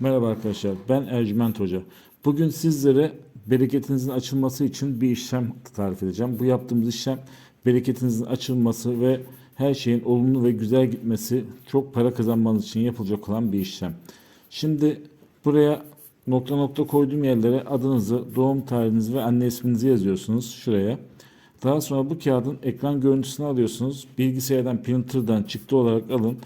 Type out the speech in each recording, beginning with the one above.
Merhaba arkadaşlar, ben Ercüment Hoca. Bugün sizlere bereketinizin açılması için bir işlem tarif edeceğim. Bu yaptığımız işlem bereketinizin açılması ve her şeyin olumlu ve güzel gitmesi, çok para kazanmanız için yapılacak olan bir işlem. Şimdi buraya nokta nokta koyduğum yerlere adınızı, doğum tarihinizi ve anne isminizi yazıyorsunuz şuraya. Daha sonra bu kağıdın ekran görüntüsünü alıyorsunuz. Bilgisayardan, printer'dan çıktı olarak alın.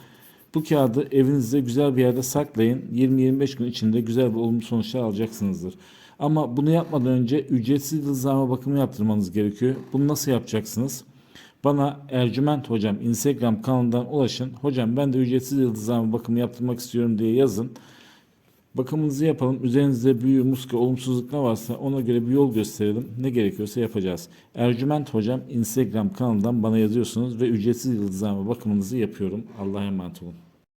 Bu kağıdı evinizde güzel bir yerde saklayın. 20-25 gün içinde güzel bir olumlu sonuçlar alacaksınızdır. Ama bunu yapmadan önce ücretsiz yıldızlama bakımı yaptırmanız gerekiyor. Bunu nasıl yapacaksınız? Bana Ercüment Hocam Instagram kanalından ulaşın. Hocam ben de ücretsiz yıldızlama bakımı yaptırmak istiyorum diye yazın. Bakımınızı yapalım. Üzerinizde büyü, muska, olumsuzluk ne varsa ona göre bir yol gösterelim. Ne gerekiyorsa yapacağız. Ercüment Hocam Instagram kanalından bana yazıyorsunuz ve ücretsiz yıldızlama bakımınızı yapıyorum. Allah'a emanet olun.